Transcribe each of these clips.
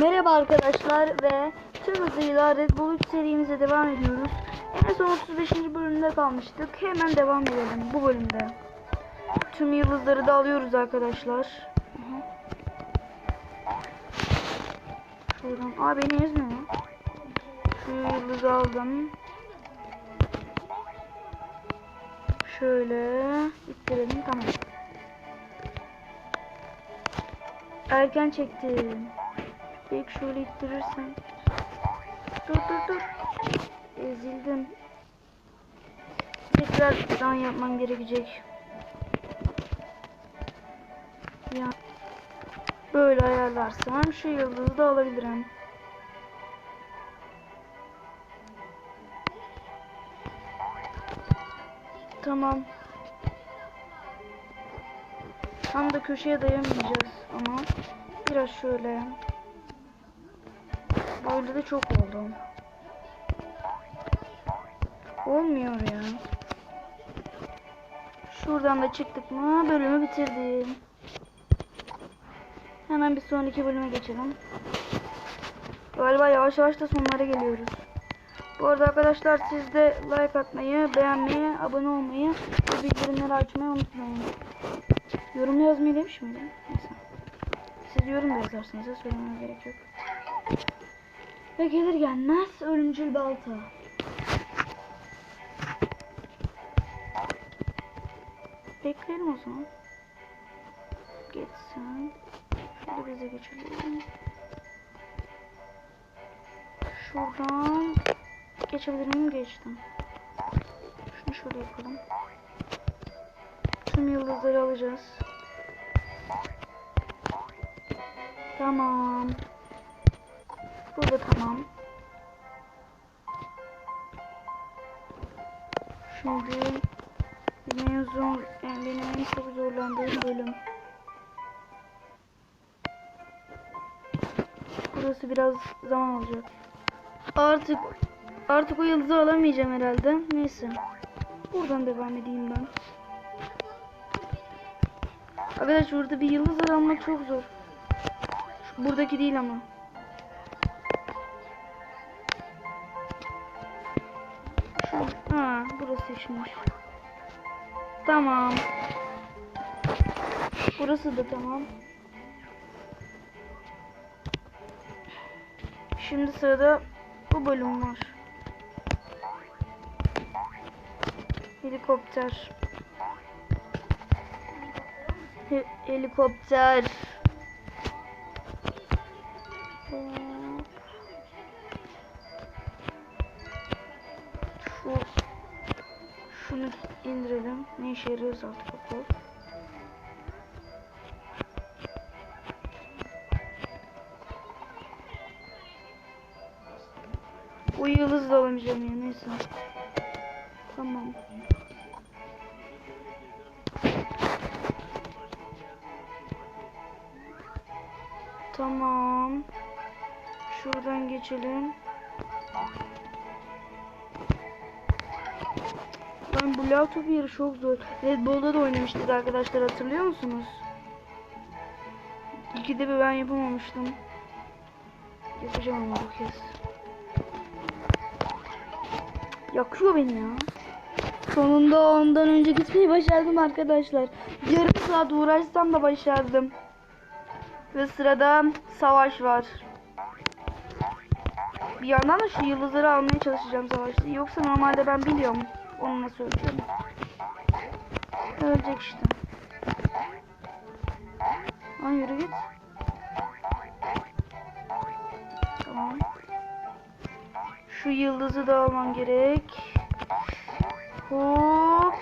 Merhaba arkadaşlar ve tüm hızıyla Red Bull 3 serimize devam ediyoruz. En son 35. bölümde kalmıştık. Hemen devam edelim bu bölümde. Tüm yıldızları da alıyoruz arkadaşlar. Şuradan. Aa beni ezme. Şu yıldızı aldım. Şöyle ittirelim tamam. Erken çektim. Belki şöyle ittirirsen. Dur dur dur. Ezildim. Tekrar dan yapmam gerekecek. Ya. Böyle ayarlarsam şu yıldızı da alabilirim. Tamam. Tam da köşeye dayamayacağız ama biraz şöyle. Böyle de çok oldu. Olmuyor ya. Şuradan da çıktık mı bölümü bitirdim. Hemen bir sonraki bölüme geçelim. Galiba yavaş yavaş da sonlara geliyoruz. Bu arada arkadaşlar siz de like atmayı, beğenmeyi, abone olmayı ve bildirimleri açmayı unutmayın. Yorum yazmayı demiş miydim? Siz yorum yazarsınız söylemeye gerek yok. Ve gelir gelmez ölümcül balta. Bekleyelim o zaman. Geçsin. Şöyle bize geçelim. Şuradan geçebilir miyim? Geçtim. Şunu şöyle yapalım. Tüm yıldızları alacağız. Tamam. Bu da tamam. Şimdi benim en zor, yani benim en çok zorlandığım bölüm. Burası biraz zaman alacak. Artık artık o yıldızı alamayacağım herhalde. Neyse. Buradan devam edeyim ben. Arkadaş burada bir yıldız almak çok zor. Buradaki değil ama. Burası işmiş. Tamam. Burası da tamam. Şimdi sırada bu bölüm var. Helikopter. He- helikopter. Şunu indirelim. Ne işe yarıyoruz artık bakalım. Bu yıldız da alamayacağım ya neyse. Tamam. Tamam. Şuradan geçelim. Lan bu lav topu yeri çok zor. Red Bull'da da oynamıştık arkadaşlar hatırlıyor musunuz? İkide bir ben yapamamıştım. Yapacağım ama bu kez. Yakıyor beni ya. Sonunda ondan önce gitmeyi başardım arkadaşlar. Yarım saat uğraşsam da başardım. Ve sırada savaş var. Bir yandan da şu yıldızları almaya çalışacağım savaşta. Yoksa normalde ben biliyorum. Onu nasıl öleceğim. Ölecek işte. Lan yürü git. Tamam. Şu yıldızı da almam gerek. Hop.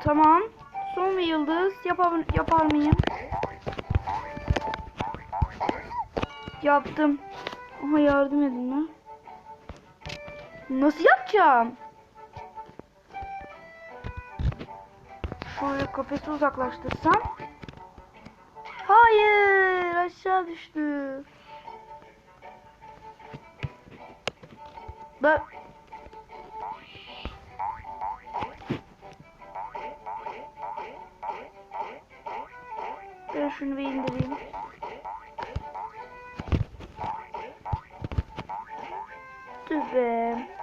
Tamam. Son bir yıldız. Yapar, yapar mıyım? Yaptım. Aha yardım edin lan. Nasıl yapacağım? Sonra kafesi uzaklaştırsam. Hayır aşağı düştü. Bak. Ben şunu bir indireyim. Tübe.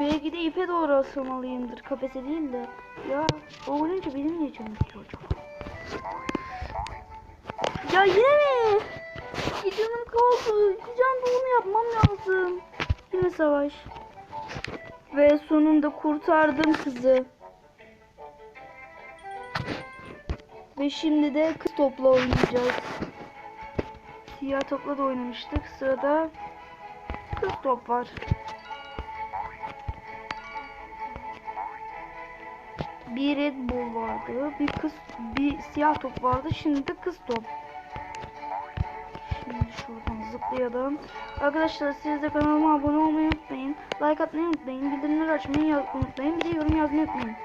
Belki de ipe doğru asılmalıyımdır. Kafese değil de. Ya o olunca benim niye canım istiyor acaba? Ya yine mi? Canım kaldı. Can doğumu yapmam lazım. Yine savaş. Ve sonunda kurtardım kızı. Ve şimdi de kız topla oynayacağız. Siyah topla da oynamıştık. Sırada kız top var. Bir Red Bull vardı. Bir kız bir siyah top vardı. Şimdi de kız top. Şimdi şuradan zıplayalım. Arkadaşlar siz de kanalıma abone olmayı unutmayın. Like atmayı unutmayın. Bildirimleri açmayı unutmayın. Bir de yorum yazmayı unutmayın.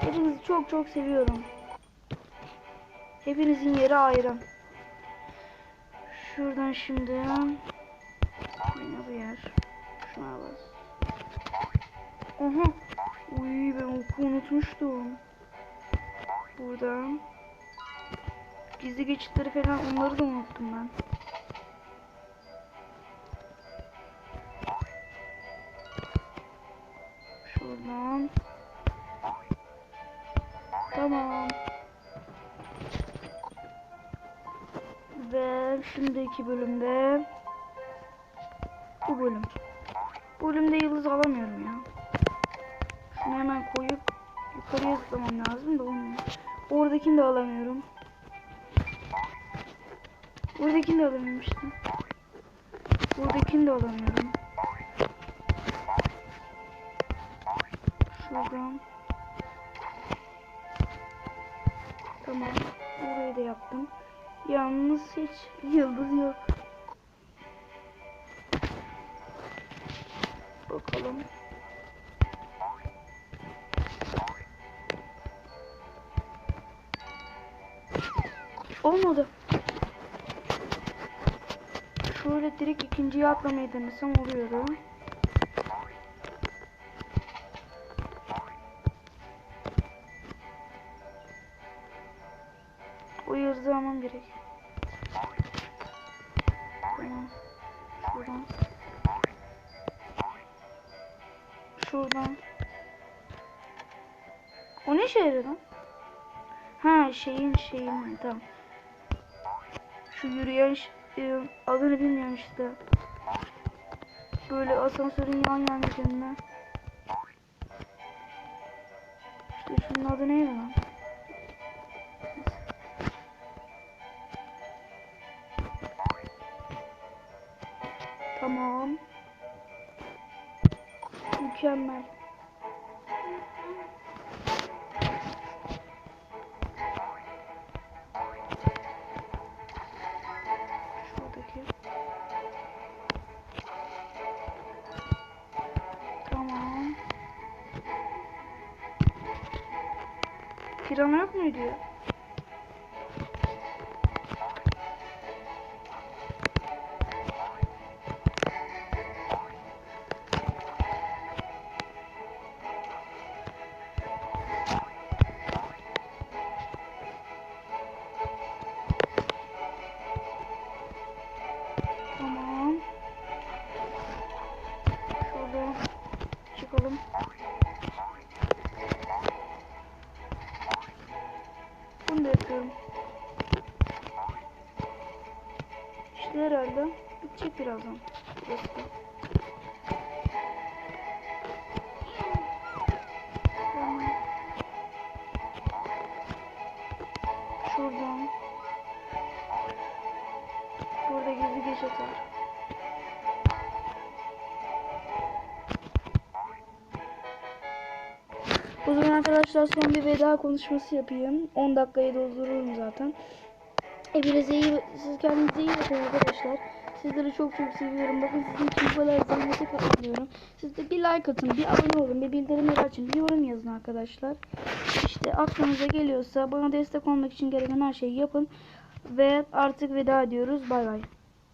Hepinizi çok çok seviyorum. Hepinizin yeri ayrı. Şuradan şimdi yine bu yer. Şuna bas. Aha. Uy ben oku unutmuştum. Buradan. Gizli geçitleri falan onları da unuttum ben. Şuradan. Tamam. Ve şimdiki bölümde bu bölüm. Bu bölümde yıldız alamıyorum ya. Şunu hemen koyup yukarıya zıplamam lazım da olmuyor. Oradakini de alamıyorum. Buradakini de alamıyorum işte. Buradakini de alamıyorum. Şuradan. Tamam. Burayı da yaptım. Yalnız hiç yıldız yok. Bakalım. Olmadı. Şöyle direkt ikinciye atlamayı denesem oluyordu. O yıldızı almam gerek. Tamam. Şuradan. Şuradan. O ne yarıyor lan? Ha şeyin şeyin tamam. Şu yürüyen e, adını bilmiyorum işte. Böyle asansörün yan yan yanına. İşte şunun adı neydi lan? Tamam. Mükemmel. Pirana yok muydu ya? Tamam. Şurada çıkalım. Bitecek birazdan. Şuradan. Burada gizli geçit var. O zaman arkadaşlar son bir veda konuşması yapayım. 10 dakikayı doldururum zaten. Hepinize iyi, siz kendinize iyi bakın arkadaşlar. Sizleri çok çok seviyorum. Bakın sizin için bu kadar zahmete katılıyorum. Siz de bir like atın, bir abone olun, bir bildirimleri açın, bir yorum yazın arkadaşlar. İşte aklınıza geliyorsa bana destek olmak için gereken her şeyi yapın. Ve artık veda ediyoruz. Bay bay.